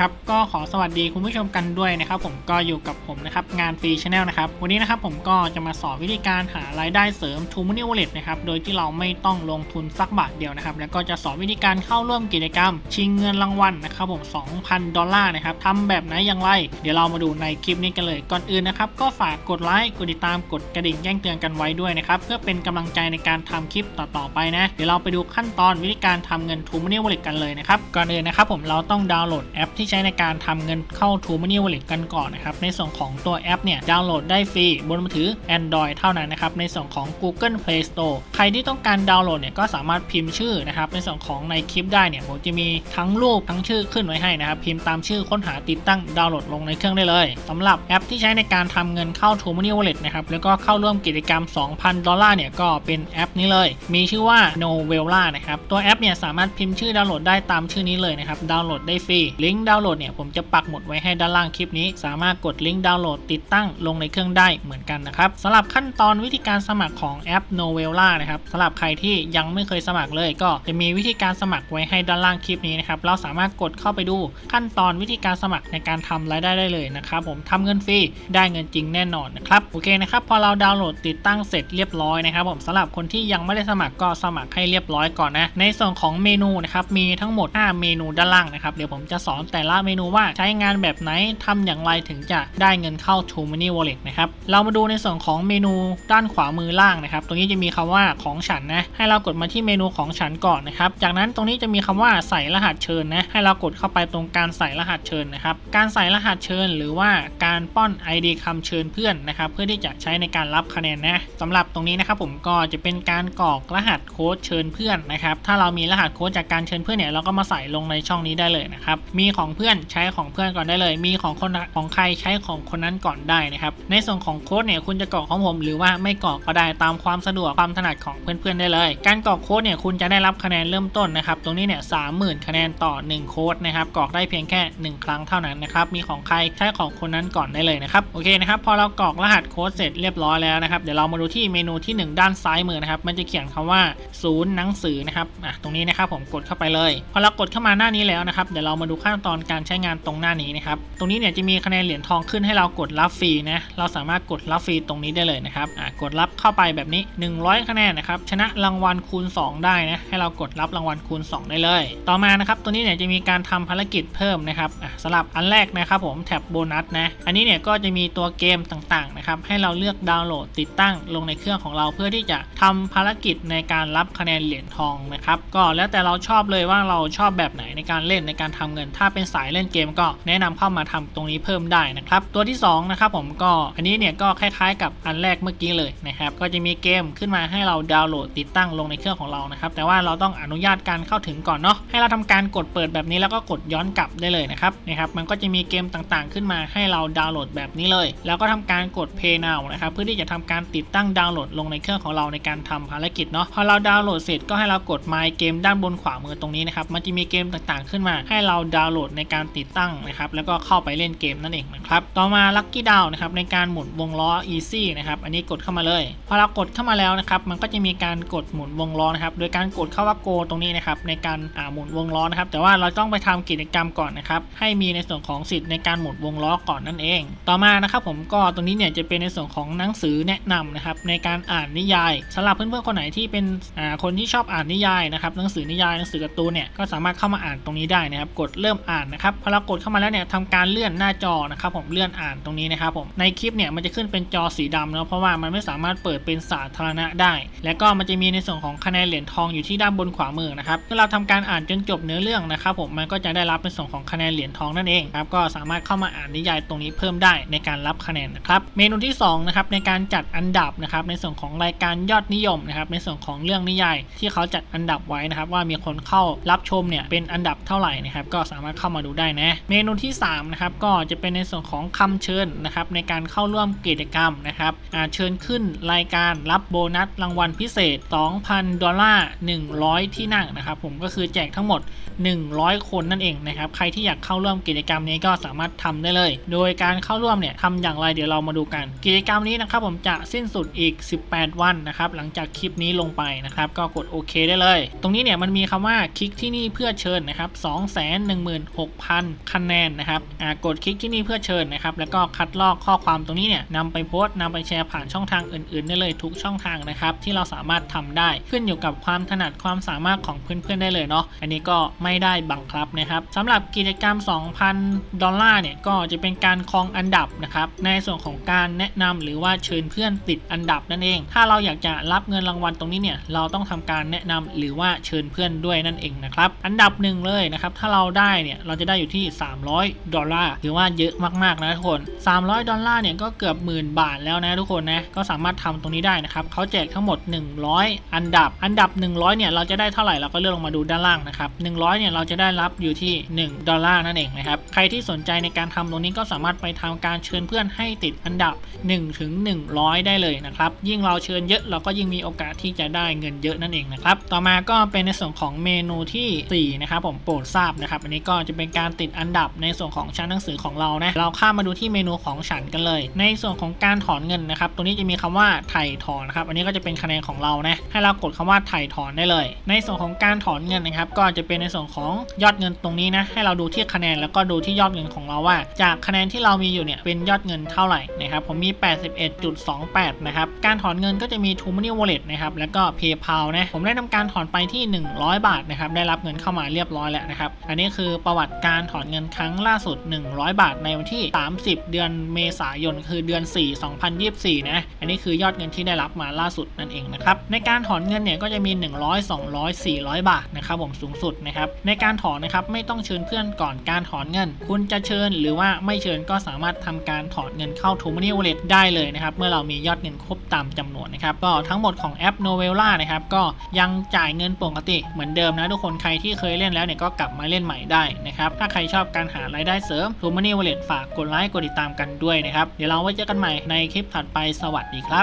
ครับก็ขอสวัสดีคุณผู้ชมกันด้วยนะครับ ผมก็อยู่กับผมนะครับงานฟรีชาแนลนะครับวันนี้นะครับผมก็จะมาสอนวิธีการหารายได้เสริม t ู Money Wallet นะครับโดยที่เราไม่ต้องลงทุนสักบาทเดียวนะครับ แล้วก็จะสอนวิธีการเข้าร่วมกิจกรรม ชิงเงินรางวัลนะครับผม 2,000 ดอลลาร์นะครับทำแบบไหนอย่างไร เดี๋ยวเรามาดูในคลิปนี้กันเลยก่อนอื่นนะครับก็ฝากกดไลค์กดติดตามกดกระดิ่งแจ้งเตือนกันไว้ด้วยนะครับเพื่อเป็นกำลังใจในการทำคลิปต่อๆไปนะเดี๋ยวเราไปดูขั้นตอนวิธีการทำเงิน t ู Money Wallet กันเลยนะครับก่อนอื่นนะครับผมเราต้องดาวน์โหลดแอปที่ใช้ในการทำเงินเข้า t ู Money Wallet กันก่อนนะครับในส่วนของตัวแอปเนี่ยดาวน์โหลดได้ฟรีบนมือถือ Android เท่านั้นนะครับในส่วนของ Google Play Store ใครที่ต้องการดาวน์โหลดเนี่ยก็สามารถพิมพ์ชื่อนะครับในส่วนของในคลิปได้เนี่ยผมจะมีทั้งรูปทั้งชื่อขึ้นไว้ให้นะครับพิมพ์ตามชื่อค้นหาติดตั้งดาวน์โหลดลงในเครื่องได้เลยสำหรับแอปที่ใช้ในการทำเงินเข้า t ู Money Wallet นะครับแล้วก็เข้าร่วมกิจกรรม 2,000 ดอลลาร์เนี่ยก็เป็นแอปนี้เลย มีชื่อว่า Novella นะครับตัวแอปเนี่ยสามารถพิมพ์ชื่อดาวน์โหลดได้ตามชื่อนี้เลยนะครับดาวน์โหลดได้ฟรีลิงก์ดาวน์โหลดเนี่ยผมจะปักหมุดไว้ให้ด้านล่างคลิปนี้ สามารถกดลิงก์ดาวน์โหลดติดตั้งลงในเครื่องได้เหมือนกันนะครับสำหรับขั้นตอนวิธีการสมัครของแอป Novella นะครับสำหรับใครที่ยังไม่เคยสมัครเลย ก็จะมีวิธีการสมัครไว้ให้ด้านล่างคลิปนี้นะครับเราสามารถกดเข้าไปดูขั้นตอนวิธีการสมัครในการทำรายได้ได้เลยนะครับผมทำเงินฟรีได้เงินจริงแน่นอนนะครับโอเคนะครับพอเราดาวน์โหลดติดตั้งเสร็จเรียบร้อยนะครับผมสำหรับคนที่ยังไม่ได้สมัครก็สมัครให้เรียบร้อยก่อนนะในส่วนของเมนูนะครับมีทั้งหมด 5 เมนูด้านล่างนะครับเดี๋ยวผมจะสอนแต่ละเมนูว่าใช้งานแบบไหนทำอย่างไรถึงจะได้เงินเข้า True Money Wallet นะครับ เรามาดูในส่วนของเมนูด้านขวามือล่างนะครับ ตรงนี้จะมีคำว่าของฉันนะ ให้เรากดมาที่เมนูของฉันก่อนนะครับ จากนั้นตรงนี้จะมีคำว่าใส่รหัสเชิญนะ ให้เรากดเข้าไปตรงการใส่รหัสเชิญนะครับ การใส่รหัสเชิญ หรือว่าการป้อน ID คำเชิญเพื่อนนะครับ เพื่อที่จะใช้ในการรับคะแนนนะสำหรับตรงนี้นะครับผมก็จะเป็นการกรอกรหัสโค้ดเชิญเพื่อนนะครับ ถ้าเรามีรหัสโค้ดจากการเชิญเพื่อนเนี่ยเราก็มาใส่ลงในช่องนี้ได้เลยนะครับ มีของเพื่อนใช้ของเพื่อนก่อนได้เลย มีของคนของใครใช้ของคนนั้นก่อนได้นะครับ ในส่วนของโค้ดเนี่ยคุณจะกรอกของผมหรือว่าไม่กรอกก็ได้ตามความสะดวกความถนัดของเพื่อนๆได้เลย การกรอกโค้ดเนี่ยคุณจะได้รับคะแนนเริ่มต้นนะครับ ตรงนี้เนี่ยสามหมื่นคะแนนต่อ 1 โค้ดนะครับกรอกได้เพียงแค่ 1 ครั้งเท่านั้นนะครับ มีของใครใช้ของคนนั้นก่อนได้เลยนะครับ โอเคนะครับ พอเรากรอกรหัสโค้ดเสร็จเรียบร้อยแล้วนะครับ เดี๋ยวเรามาดูที่เมนูที่ 1 ด้านซ้ายมือนะครับ มันจะเขียนคำว่าศูนย์หนังสือนะครับ อะ ตรงนี้นะครับผมกดเข้าไปเลย พอเรากดเข้ามาหน้านี้แล้วนะครับ เดี๋ยวเรามาดูขั้นตอนการใช้งานตรงหน้านี้นะครับ ตรงนี้เนี่ยจะมีคะแนนเหรียญทองขึ้นให้เรากดรับฟรีนะ เราสามารถกดรับฟรีตรงนี้ได้เลยนะครับอะกดรับเข้าไปแบบนี้ 100 คะแนนนะครับ ชนะรางวัลคูณ 2 ได้นะ ให้เรากดรับรางวัลคูณ 2 ได้เลย ต่อมานะครับ ตัวนี้เนี่ยจะมีการทำภารกิจเพิ่มนะครับอะสำหรับอันแรกนะครับผมแท็บโบนัสนะ อันนี้เนี่ยก็จะมีตัวเกมต่างๆนะครับ ให้เราเลือกดาวน์โหลดติดตั้งลงในเครื่องของเราเพื่อที่จะทำภารกิจในการรับคะแนนเหรียญทองนะครับ ก็แล้วแต่เราชอบเลยว่าเราชอบแบบไหนในการเล่นในการทำเงิน ถ้าเป็นสายเล่นเกมก็แนะนำเข้ามาทำตรงนี้เพิ่มได้นะครับ ตัวที่สองนะครับผมก็อันนี้เนี่ยก็คล้ายๆ กับอันแรกเมื่อกี้เลยนะครับ ก็จะมีเกมขึ้นมาให้เราดาวน์โหลดติดตั้งลงในเครื่องของเรานะครับ แต่ว่าเราต้องอนุญาตการเข้าถึงก่อนเนาะ ให้เราทำการกดเปิดแบบนี้แล้วก็กดย้อนกลับได้เลยนะครับ นะครับ มันก็จะมีเกมต่างๆ ขึ้นมาให้เราดาวน์โหลดแบบนี้เลย แล้วก็ทำการกด Pay Now นะครับ เพื่อที่จะทำการติดตั้งดาวน์โหลดลงในเครื่องของเราในการทำภารกิจเนาะ พอเราดาวน์โหลดเสร็จก็ให้เรากด My Game ด้านบนขวามือตรงนี้นะครับ มันจะมีเกมต่างๆ ขึ้นมาให้เราดาวน์โหลดในการติดตั้งนะครับ แล้วก็เข้าไปเล่นเกมนั่นเองนะครับ ต่อมา Lucky Down นะครับในการหมุนวงล้อ Easy นะครับ อันนี้กดเข้ามาเลย พอเรากดเข้ามาแล้วนะครับ มันก็จะมีการกดหมุนวงล้อนะครับ โดยการกดเข้าว่า Go ตรงนี้นะครับในการหมุนวงล้อนะครับ แต่ว่าเราต้องไปทำกิจกรรมก่อนนะครับ ให้มีในส่วนของสิทธิ์ในการหมุนวงล้อก่อนนั่นเอง ต่อมานะครับผมก็ตรงนี้เนี่ยจะเป็นในส่วนของหนังสือแนะนำนะครับในการอ่านนิยายสำหรับเพื่อนๆคนไหนที่เป็นคนที่ชอบอ่านนิยายนะครับหนังสือนิยายหนังสือการ์ตูนเนี่ยก็สามารถเข้ามาอ่านตรงนี้ได้นะครับ กดเริ่มอ่านนะครับพอเรากดเข้ามาแล้วเนี่ยทำการเลื่อนหน้าจอนะครับผมเลื่อนอ่านตรงนี้นะครับผมในคลิปเนี่ยมันจะขึ้นเป็นจอสีดำเนาะเพราะว่ามันไม่สามารถเปิดเป็นสาธารณะได้ แล้วก็มันจะมีในส่วนของคะแนนเหรียญทองอยู่ที่ด้านบนขวามือนะครับเมื่อเราทำการอ่านจนจบเนื้อเรื่องนะครับผมมันก็จะได้รับในส่วนของคะแนนเหรียญทองนั่นเองครับก็สามารถเข้ามาอ่านนิยายตรงนี้เพิ่มได้ในการรับคะแนนนะครับเมนูที่สองนะครับในการจัดอันดับนะครับในส่วนของรายการยอดนิยมนะครับในส่วนของเรื่องนิยายที่เขาจัดอันดับไว้นะครับว่ามีคนเข้ารับชมเนี่ยเป็นอันดับเท่าไหร่นะครับก็สามารถเข้ามาดูได้นะ เมนูที่สามนะครับก็จะเป็นในส่วนของคำเชิญนะครับในการเข้าร่วมกิจกรรมนะครับเชิญขึ้นรายการรับโบนัสรางวัลพิเศษ 2,000 ดอลลาร์100 ที่นั่งนะครับผมก็คือแจกทั้งหมด 100 คนนั่นเองนะครับใครที่อยากเข้าร่วมกิจกรรมนี้ก็สามารถทำได้เลย โดยการเข้าร่วมเนี่ยทำอย่างไรเดี๋ยวเรามาดูกัน กิจกรรมนี้นะครับผมจะสิ้นสุดอีก 18 วันนะครับหลังจากคลิปนี้ลงไปนะครับก็กดโอเคได้เลย ตรงนี้เนี่ยมันมีคำว่าคลิกที่นี่เพื่อเชิญนะครับ2 1 6 6,000 คะแนนนะครับอ่ากดคลิกที่นี่เพื่อเชิญนะครับแล้วก็คัดลอกข้อความตรงนี้เนี่ยนำไปโพสต์นำไปแชร์ผ่านช่องทางอื่นๆ ได้เลยทุกช่องทางนะครับที่เราสามารถทำได้ขึ้นอยู่กับความถนัดความสามารถของเพื่อนๆได้เลยเนาะอันนี้ก็ไม่ได้บังคับนะครับสำหรับกิจกรรม 2,000 ดอลลาร์เนี่ยก็จะเป็นการครองอันดับนะครับในส่วนของการแนะนำหรือว่าเชิญเพื่อนติดอันดับนั่นเอง ถ้าเราอยากจะรับเงินรางวัลตรงนี้เนี่ยเราต้องทำการแนะนำหรือว่าเชิญเพื่อนด้วยนั่นเองนะครับอันดับหนึ่งเลยนะครับถ้าเราได้เนี่ยเราจะได้อยู่ที่ 300 ดอลลาร์ถือว่าเยอะมากๆนะทุกคน 300 ดอลลาร์เนี่ยก็เกือบหมื่นบาทแล้วนะทุกคนนะก็สามารถทำตรงนี้ได้นะครับเขาแจกทั้งหมด 100 อันดับ อันดับ 100เนี่ยเราจะได้เท่าไหร่เราก็เลื่อนลงมาดูด้านล่างนะครับ100เนี่ยเราจะได้รับอยู่ที่ 1 ดอลลาร์นั่นเองนะครับใครที่สนใจในการทำตรงนี้ก็สามารถไปทำการเชิญเพื่อนให้ติดอันดับ1ถึง100 ได้เลยนะครับยิ่งเราเชิญเยอะเราก็ยิ่งมีโอกาสที่จะได้เงินเยอะนั่นเองนะครับต่อมาก็เป็นในส่วนของเมนูทีสี่4นะครับผมโปรดทราบนะครับอันนี้ก็จะเป็นการติดอันดับในส่วนของชั้นหนังสือของเรานะเราข้ามมาดูที่เมนูของฉันกันเลย ในส่วนของการถอนเงินนะครับตรงนี้จะมีคำว่าไถ่ถอนนะครับอันนี้ก็จะเป็นคะแนนของเรานะให้เรากดคำว่าไถ่ถอนได้เลย ในส่วนของการถอนเงินนะครับก็จะเป็นในส่วนของยอดเงินตรงนี้นะให้เราดูที่คะแนนแล้วก็ดูที่ยอดเงินของเราว่า จากคะแนนที่เรามีอยู่เนี่ยเป็นยอดเงินเท่าไหร่นะครับผมมี 81.28 นะครับการถอนเงินก็จะมี t o Money Wallet นะครับแล้วก็ PayPal นะผมได้ทำการถอนไปที่ 100 บาทนะครับได้รับเงินเข้ามาเรียบร้อยแล้วนะครับอันนี้คือประวัติการถอนเงินครั้งล่าสุด 100 บาทในวันที่ 30 เดือนเมษายน คือเดือน 4 2024 นะ อันนี้คือยอดเงินที่ได้รับมาล่าสุดนั่นเองนะครับ ในการถอนเงินเนี่ยก็จะมี 100 200 400 บาทนะครับผมสูงสุดนะครับ ในการถอนนะครับไม่ต้องเชิญเพื่อนก่อนการถอนเงิน คุณจะเชิญหรือว่าไม่เชิญก็สามารถทำการถอนเงินเข้า t o Money Wallet ได้เลยนะครับ เมื่อเรามียอดเงินครบตามจำนวนนะครับก็ทั้งหมดของแอป Novella นะครับก็ยังจ่ายเงินปกติเหมือนเดิมนะทุกคนใครที่เคยเล่นแล้วเนี่ยก็กลับมาเล่นใหม่ได้นะครับถ้าใครชอบการหารายได้เสริม t o Money Wallet ฝากกดไลค์กดติดตามกันด้วยนะครับ เดี๋ยวเราไว้เจอกันใหม่ในคลิปถัดไปสวัสดีครับ